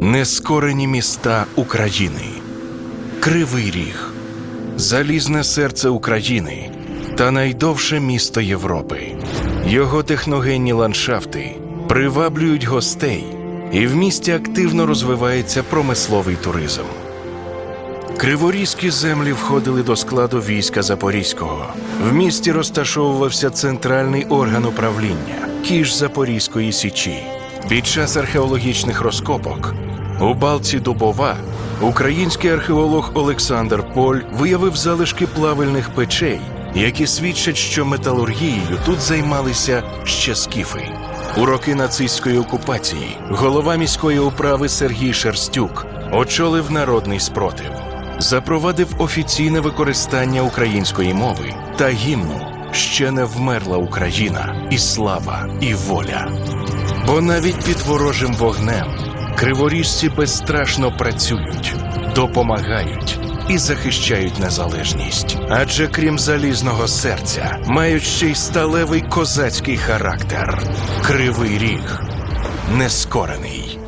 Нескорені міста України. Кривий Ріг. Залізне серце України та найдовше місто Європи. Його техногенні ландшафти приваблюють гостей, і в місті активно розвивається промисловий туризм. Криворізькі землі входили до складу війська Запорізького. В місті розташовувався центральний орган управління кіш Запорізької січі. Під час археологічних розкопок у балці Дубова український археолог Олександр Поль виявив залишки плавильних печей, які свідчать, що металургією тут займалися ще скіфи. У роки нацистської окупації голова міської управи Сергій Шерстюк очолив народний спротив запровадив офіційне використання української мови та гімну Ще не вмерла Україна, і слава, і воля. Бо навіть під ворожим вогнем криворіжці безстрашно працюють, допомагають і захищають незалежність. Адже крім залізного серця, мають ще й сталевий козацький характер. Кривий ріг нескорений.